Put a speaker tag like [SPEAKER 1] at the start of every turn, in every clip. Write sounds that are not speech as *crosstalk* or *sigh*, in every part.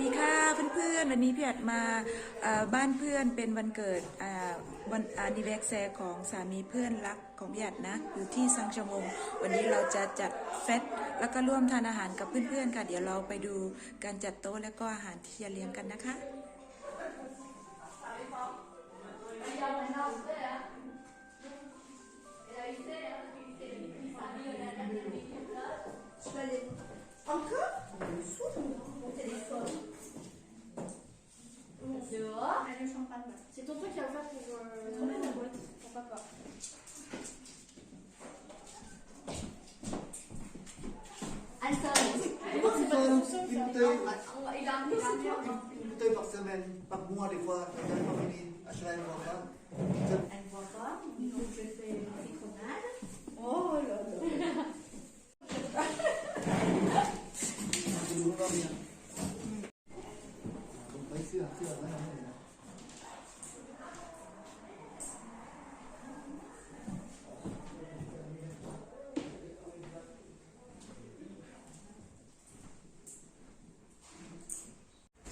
[SPEAKER 1] ดีค่ะเพื่อนๆ วันนี้พี่อัดมาเอ่อบ้านเพื่อนเป็นวันเกิดอ่าวันอานิเวกแซของสามีเพื่อนรักของพี่อัดนะ อยู่ที่ซังชมงวันนี้เราจะจัดเฟสแล้วก็ร่วมทานอาหารกับเพื่อนๆค่ะ เดี๋ยวเราไปดูการจัดโต๊ะและก็อาหารที่จะเลี้ยงกันนะคะ
[SPEAKER 2] Encore Mon
[SPEAKER 3] C'est ton truc qui a ouvert pour euh, trouver la boîte, pour papa.
[SPEAKER 2] Alton.
[SPEAKER 3] Comment c'est pas
[SPEAKER 4] une ah,
[SPEAKER 3] Il a un
[SPEAKER 4] hein. bouteille par semaine, par mois des fois, à chaque fois,
[SPEAKER 2] à chaque
[SPEAKER 4] fois,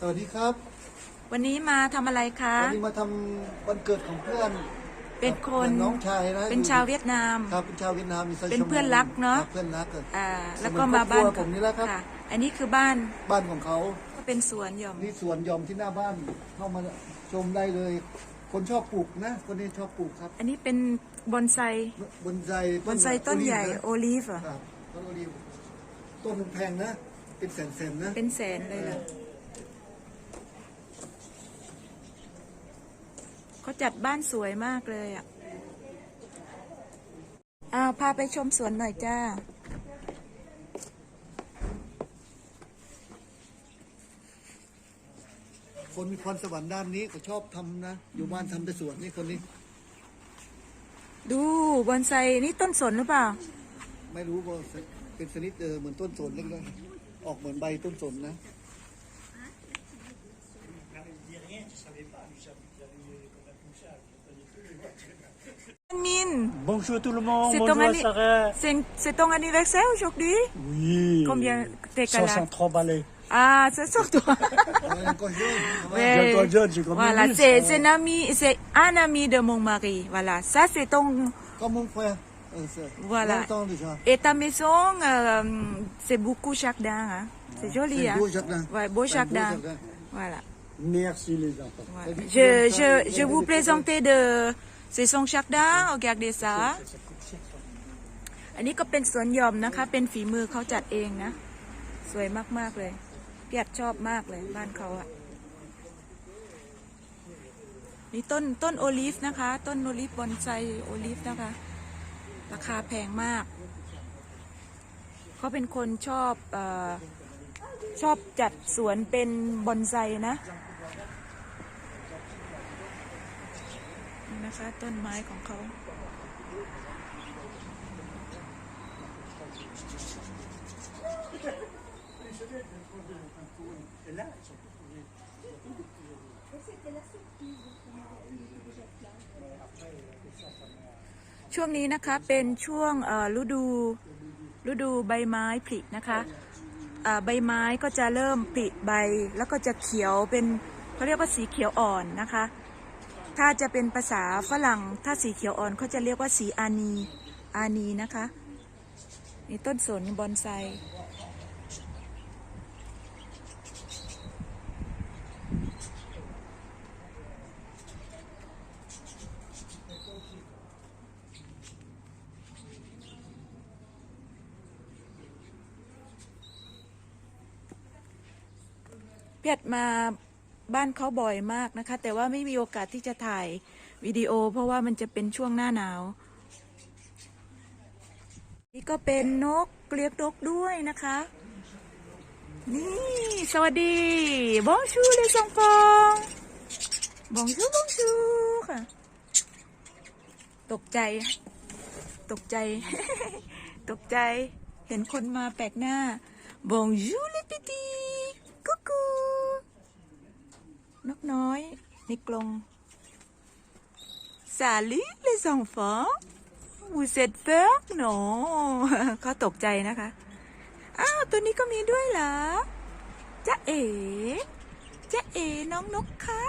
[SPEAKER 4] วัสดีครับ
[SPEAKER 1] วันนี้มาทำอะไรคะ
[SPEAKER 4] วันนี้มาทำวันเกิดของเพื่อน
[SPEAKER 1] เป็นคน
[SPEAKER 4] น้องชายนะ
[SPEAKER 1] เป็นชาวเวียดนาม
[SPEAKER 4] ครับเป็นชาวเวียดนามมีไซ
[SPEAKER 1] เป็นเพื่อนรักเนอะ
[SPEAKER 4] ครับเพื่อนรักอะ
[SPEAKER 1] อ่าแล้วก็มาบ้าน
[SPEAKER 4] ครอบครัวผมนี่แหละครับ
[SPEAKER 1] ค่ะ อันนี้คือบ้าน
[SPEAKER 4] บ้านของเขา
[SPEAKER 1] ก็เป็นสวนหย่อม
[SPEAKER 4] นี่สวนหยอมที่หน้าบ้านเข้ามาชมได้เลย คนชอบปลูกนะ คนนี้ชอบปลูกครับ
[SPEAKER 1] อันนี้เป็นบอนไซ
[SPEAKER 4] บอนไซ
[SPEAKER 1] บอนไซต้นใหญ่
[SPEAKER 4] โอ
[SPEAKER 1] โอลีฟเหรอ
[SPEAKER 4] ครับต้นโอลีฟต้นมันแพงนะ เป็นแสนๆนะ
[SPEAKER 1] เป็นแสนเลยเหรอ จัดบ้านสวยมากเลยอะอ้าวพาไปชมสวนหน่อยจ้า
[SPEAKER 4] คนมีพรสวรรค์ด้านนี้เขาชอบทำนะ อยู่บ้านทำแต่สวนนี่คนนี้
[SPEAKER 1] ดูบอนไซนี่ต้นสนหรือเปล่า
[SPEAKER 4] ไม่รู้ว่าเป็นชนิดเออเหมือนต้นสนเล็กๆออกเหมือนใบต้นสนนะ
[SPEAKER 1] มิน
[SPEAKER 5] Bonjour tout le monde,
[SPEAKER 1] C'est
[SPEAKER 5] bonjour
[SPEAKER 1] ton, anni-
[SPEAKER 5] Sarah.
[SPEAKER 1] c'est c'est ton anniversaire aujourd'hui
[SPEAKER 5] Oui.
[SPEAKER 1] Combien t'es quel âge
[SPEAKER 5] 63 balais.
[SPEAKER 1] Ah, c'est sur toi.
[SPEAKER 4] เอายังก็เยอะ
[SPEAKER 1] Ouais.
[SPEAKER 5] J'ai encore jeune, j'ai combien
[SPEAKER 1] Voilà,
[SPEAKER 5] de
[SPEAKER 1] c'est
[SPEAKER 5] muscles,
[SPEAKER 1] c'est un ami, c'est un ami de mon mari. Voilà, ça c'est ton
[SPEAKER 4] ก็มึงแควเออเสร็จ
[SPEAKER 1] Voilà.
[SPEAKER 4] longtemps déjà
[SPEAKER 1] et ta maison, euh, c'est beaucoup jardin, hein. C'est joli,
[SPEAKER 4] C'est
[SPEAKER 1] hein.
[SPEAKER 4] beau jardin.
[SPEAKER 1] Ouais, beau
[SPEAKER 4] C'est un beau
[SPEAKER 1] jardin.
[SPEAKER 4] jardin.
[SPEAKER 1] Voilà.
[SPEAKER 5] Merci les enfants.
[SPEAKER 1] voilà.
[SPEAKER 4] dit
[SPEAKER 1] Je
[SPEAKER 4] combien de
[SPEAKER 1] je
[SPEAKER 4] temps
[SPEAKER 1] je
[SPEAKER 4] il y
[SPEAKER 1] vous
[SPEAKER 4] avait des
[SPEAKER 1] présenter de c'est son jardin. Regardez ça. อันนี้ก็เป็นสวนหย่อมนะคะ เป็นฝีมือเขาจัดเองนะ สวยมาก ๆ เลยพี่อัดชอบมากเลยบ้านเขาอะนี่ต้นต้นโอลิฟนะคะ ต้นโอลิฟบอนไซโอลิฟนะคะ ราคาแพงมาก เขาเป็นคนชอบอชอบจัดสวนเป็นบอนไซนะ นี่นะคะ ต้นไม้ของเขาช่วงนี้นะคะเป็นช่วงฤดูฤดูใบไม้ผลินะคะใบไม้ก็จะเริ่มผลิใบแล้วก็จะเขียวเป็นเขาเรียกว่าสีเขียวอ่อนนะคะ ถ้าจะเป็นภาษาฝรั่ง ถ้าสีเขียวอ่อนเขาจะเรียกว่าสีอานี อานีนะคะ นี่ต้นสนบอนไซ เพียดมา บ้านเขาบ่อยมากนะคะ แต่ว่าไม่มีโอกาสที่จะถ่ายวิดีโอ เพราะว่ามันจะเป็นช่วงหน้าหนาว นี่ก็เป็นนกเลียงนกด้วยนะคะ นี่ สวัสดี บองชูเลยสองฟองบองชูบองชูค่ะ ตกใจ ตกใจ ตกใจ เห็นคนมาแปลกหน้า Bonjour les petits coucou นกน้อยในกรง Salut les enfants vous êtes peur non เขาตกใจนะคะ อ้าว ตัวนี้ก็มีด้วยเหรอจ๊ะเอ๋น้องนกคะ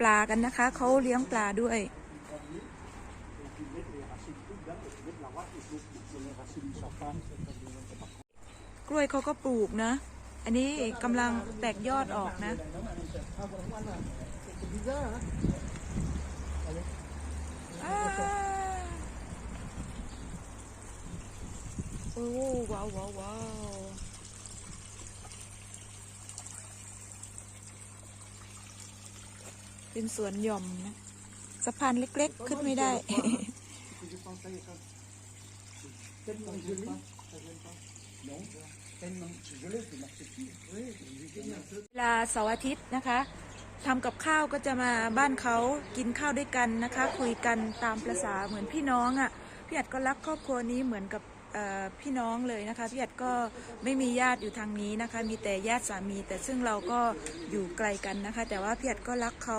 [SPEAKER 1] ปลากันนะคะ เขาเลี้ยงปลาด้วย กล้วยเขาก็ปลูกนะ อันนี้กำลังแตกยอดออกนะอ่าโอ้ว้าวว้าวว้าวเป็นสวนหย่อมนะสะพานเล็กๆ ขึ้นไม่ได้ เวลาเสาร์อาทิตย์นะคะทำกับข้าวก็จะมาบ้านเขากินข้าวด้วยกันนะคะ คุยกันตามประษาเหมือนพี่น้องอะ่ะพี่อัดก็รักครอบครัวนี้เหมือนกับพี่น้องเลยนะคะพี่อัดก็ไม่มีญาติอยู่ทางนี้นะคะ มีแต่ญาติสามี แต่ซึ่งเราก็อยู่ไกลกันนะคะ แต่ว่าพี่อัดก็รักเขา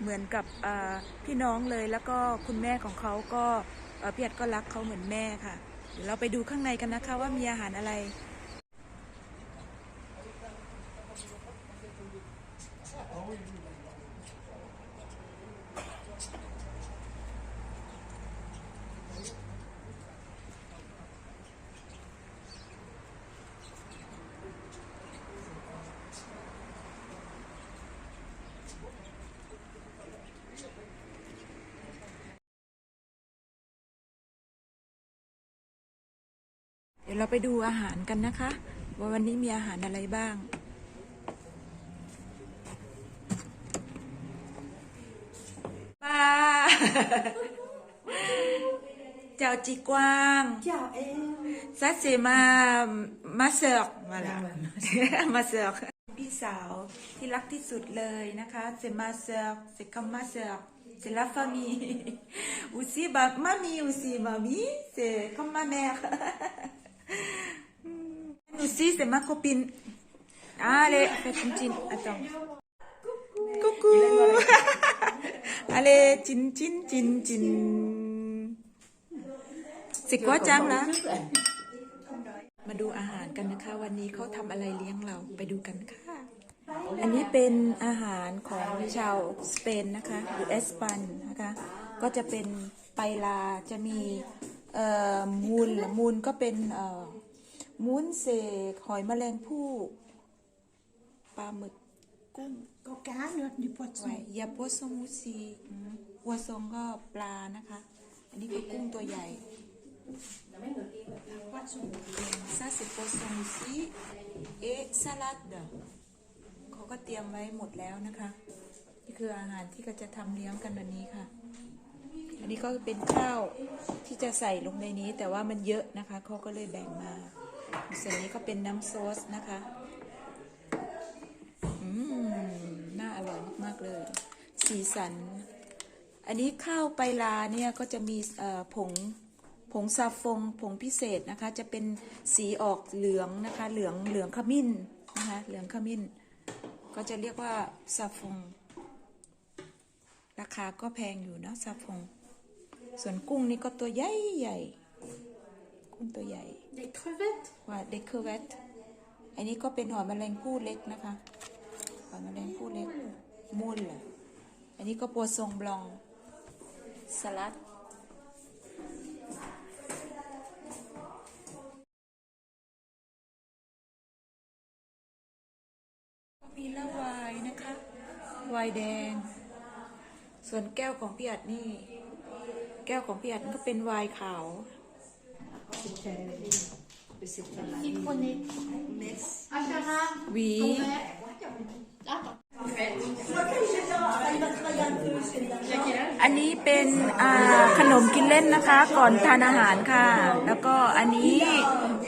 [SPEAKER 1] เหมือนกับพี่น้องเลย แล้วก็คุณแม่ของเขาก็เพี่อัดก็รักเขาเหมือนแม่ค่ะเดี๋ยวเราไปดูข้างในกันนะคะว่ามีอาหารอะไร ดี๋ยวเราไปดูอาหารกันนะคะ ว่าวันนี้มีอาหารอะไรบ้างปลาเจ้าจีกวาง
[SPEAKER 2] Ciao, et
[SPEAKER 1] ซัสเซมามาเสิร์กมาละมาเสิร์กพี่สาวที่รักที่สุดเลยนะคะ เซมาเสิร์กเซคัมมาเสิร์กเซลาฟามี aussi bah mamie aussi mamie c'est comme ma mère aussi c'est ma copine allez faites une chin attends coucou allez chin chin chin chin c'est quoi Chang là มาดูอาหารกันนะคะ วันนี้เขาทำอะไรเลี้ยงเราไปดูกันค่ะ อันนี้เป็นอาหารของชาวสเปนนะคะหรือเอสปันนะคะ ก็จะเป็นไปลาจะมีเอ่อ มูลมูลก็เป็นเอ่อมูนเสกหอยแมลงภู่ปลาหมึกกุ้ง
[SPEAKER 3] Coca, notre du poisson.
[SPEAKER 1] ไว้ยาโปซงมูซีอืมวัวซงก็ปลานะคะ อันนี้ก็กุ้งตัวใหญ่ Ça c'est poisson ici et salade เขาก็เตรียมไว้หมดแล้วนะคะ นี่คืออาหารที่เขาจะทำเลี้ยงกันวันนี้ค่ะ อันนี้ก็เป็นข้าวที่จะใส่ลงในนี้ แต่ว่ามันเยอะนะคะเขาก็เลยแบ่งมา ส่วนนี้ก็เป็นน้ำซอสนะคะอืมน่าอร่อยมากๆเลย สีสัน อันนี้ข้าวไปลาเนี่ยก็จะมีผงผงซาฟงผงพิเศษนะคะ จะเป็นสีออกเหลืองนะคะ เหลืองเหลืองขมิ้นนะคะเหลืองขมิ้น ก็จะเรียกว่าซาฟงราคาก็แพงอยู่เนอะซาฟง ส่วนกุ้งนี่ก็ตัวใหญ่ใหญ่กุ้งตัวใหญ่
[SPEAKER 3] Des crevettes.
[SPEAKER 1] ว่าเดคเวตอันนี้ก็เป็นหอยแมลงภู่เล็กนะคะหอยแมลงภู่เล็กมูลเหรออันนี้ก็ปัวซงบลองสลัดมีละวายนะคะ วายแดง ส่วนแก้วของพี่อัดนี่ แก้วของพี่อัดก็เป็นวายขาว หวี อันนี้เป็นอ่าขนมกินเล่นนะคะ ก่อนทานอาหารค่ะ แล้วก็อันนี้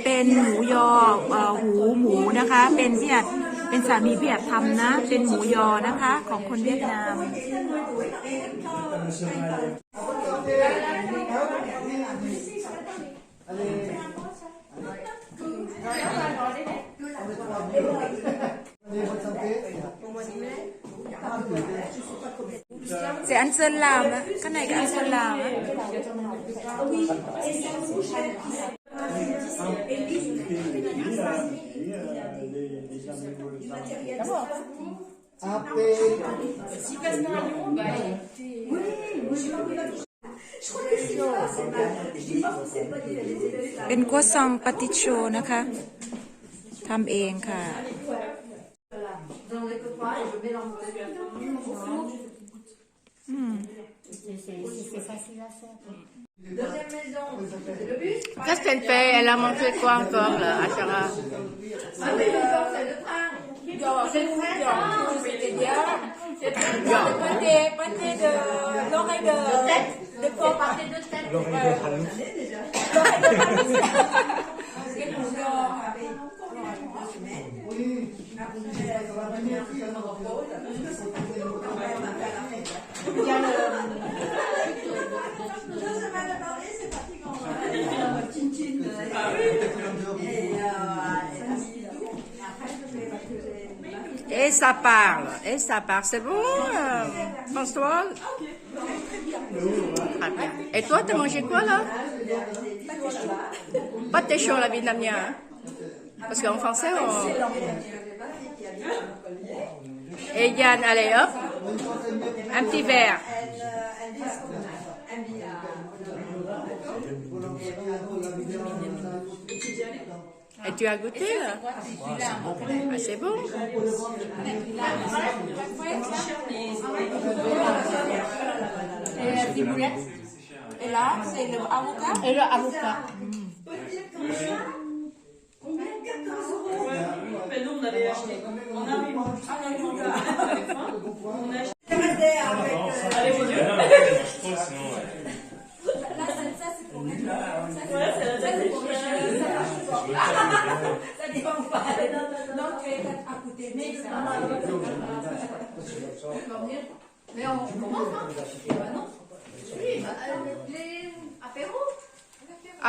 [SPEAKER 1] เป็นหมูยอเอ่อหูหมูนะคะ เป็นพี่อัดเป็นสามีพี่อัดทำนะ เป็นหมูยอนะคะ ของคนเวียดนาม Dễ ăn sơn làm á, cái này cái ăn sơn làm á. Appel. Si vous cassez un เป็นกัวซองปาติโชนะคะทำเองค่ะ
[SPEAKER 2] Dans les copains et je mélange. Deuxième maison, c'est le bus.
[SPEAKER 6] Qu'est-ce qu'elle fait Elle a mangé quoi encore, là, Achara
[SPEAKER 2] Ah, mais encore, c'est le train. C'est le train.
[SPEAKER 1] pâté, pâté de l'oreille de, de porc.
[SPEAKER 2] Partez de tête.
[SPEAKER 6] Et ça parle, et ça parle. C'est bon, euh, François Bien. Et toi, t'as mangé quoi, là? Pas de chaud, la vietnamien. hein? Parce qu'en français, on... Et Yann, allez, hop. Un petit verre. Et tu as goûté, là Ah, c'est bon
[SPEAKER 1] Et là, c'est le avocat.
[SPEAKER 6] Et le avocat.
[SPEAKER 2] Mais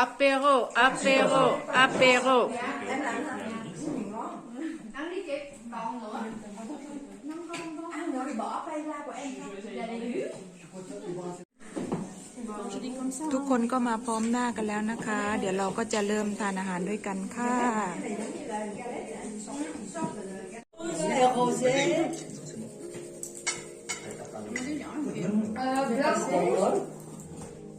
[SPEAKER 6] Apéro, apéro, apéro.
[SPEAKER 2] Ăn đi chị. Còn nữa. Không, không, không. Ăn rồi thì bỏ tay ra của em. Là đầy đủ.
[SPEAKER 1] ทุกคนก็มาพร้อมหน้ากันแล้วนะคะ เดี๋ยวเราก็จะเริ่มทานอาหารด้วยกันค่ะ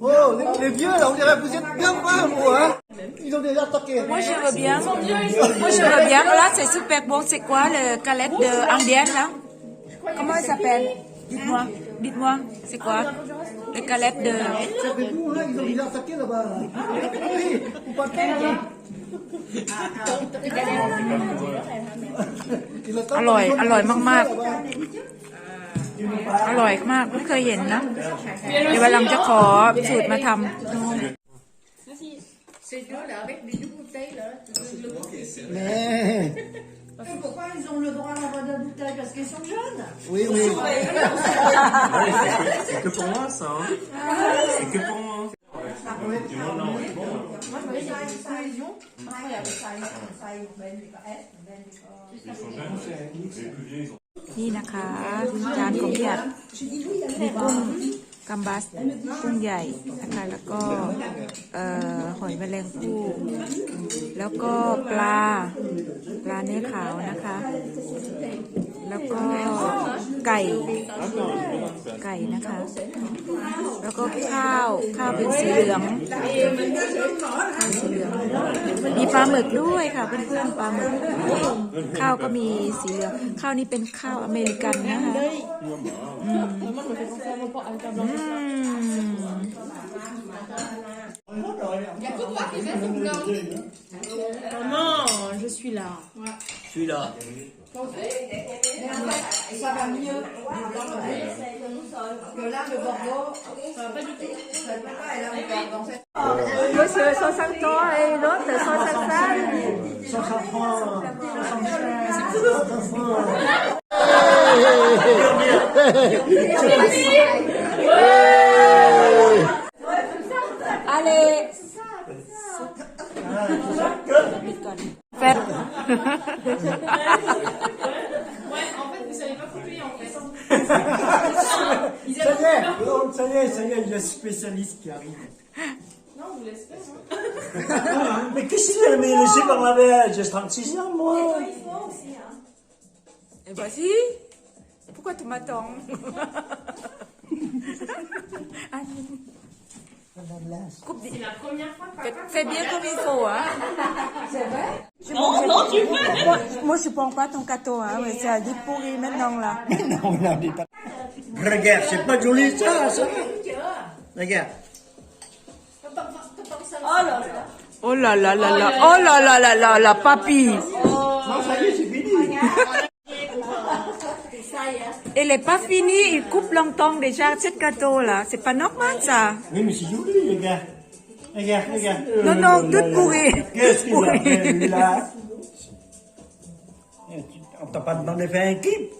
[SPEAKER 4] Oh, les, les vieux là, on dirait que vous êtes bien pas, vous, hein Ils ont déjà attaqué.
[SPEAKER 1] Moi je veux bien. Moi je veux bien. Là c'est super bon. C'est quoi le galette de indienne là Comment il s'appelle Dites-moi. Dites-moi. C'est quoi Le galette de.
[SPEAKER 4] Ça fait vous, hein, ils ont déjà attaqué là-bas. Là. Oui, vous partez, là. Il attend
[SPEAKER 1] อร่อย
[SPEAKER 4] qu'ils ont
[SPEAKER 1] อร่อย
[SPEAKER 4] des
[SPEAKER 1] มาก
[SPEAKER 4] là-bas.
[SPEAKER 1] ๆ อร่อยมากไม่เคยเห็นนะเดี๋ยววันหลังจะขอสูตรมาท
[SPEAKER 6] C'est deux, là, avec des deux bouteilles, là.
[SPEAKER 4] Mais,
[SPEAKER 2] Pourquoi ils ont le droit d'avoir de la bouteille Parce qu'ils sont jeunes.
[SPEAKER 4] oui, oui.
[SPEAKER 7] C'est que pour moi, ça. Hein. C'est que pour moi. Ils sont jeunes. Les plus vieux, ils ont.
[SPEAKER 1] นี่นะคะจานของพี่อัดมีกุ้งกัมบัสกุ้งใหญ่นะคะแล้วก็หอยแมลงภู่แล้วก็ปลาปลาเนื้อขาวนะคะ แล้วก็ไก่ ไก่นะคะ แล้วก็ข้าว ข้าวเป็นสีเหลืองข้าวสีเหลือง มีปลาหมึกด้วยค่ะเพื่อนๆปลาหมึก ข้าวก็มีสีเหลือง ข้าวนี้เป็นข้าวอเมริกันนะคะอืมอืม
[SPEAKER 3] Maman, je suis là.
[SPEAKER 2] le Bordeaux,
[SPEAKER 3] ah, pas
[SPEAKER 2] Moi,
[SPEAKER 6] c'est 105 ans et
[SPEAKER 5] qui arrive.
[SPEAKER 3] Non, on vous laisse faire. Hein. *laughs*
[SPEAKER 5] Mais qu'est-ce qu'il a laissé par la veille J'ai 36 ans, moi.
[SPEAKER 1] Et voici. Pourquoi tu m'attends? Annie. Coupe des- Fais- Fais bien comme il faut, hein C'est vrai? Non, non, tu peux Moi, moi, je prends pas ton gâteau, hein, mais c'est dit pourri maintenant, là. *laughs*
[SPEAKER 5] non, non, dis pas. Regarde, c'est pas joli ça, ça. Regarde.
[SPEAKER 1] Oh là là là là, oh là là là là là, papy
[SPEAKER 5] Non, ça y est, c'est fini.
[SPEAKER 1] Elle est pas finie, il coupe longtemps déjà, ce gâteau là. C'est pas normal ça.
[SPEAKER 5] Oui, mais c'est joli, regarde. Regarde, regarde.
[SPEAKER 1] Non, non, tout pourri.
[SPEAKER 5] Qu'est-ce qu'il a fait, là Eh, *laughs* On t'a pas demandé de faire un clip.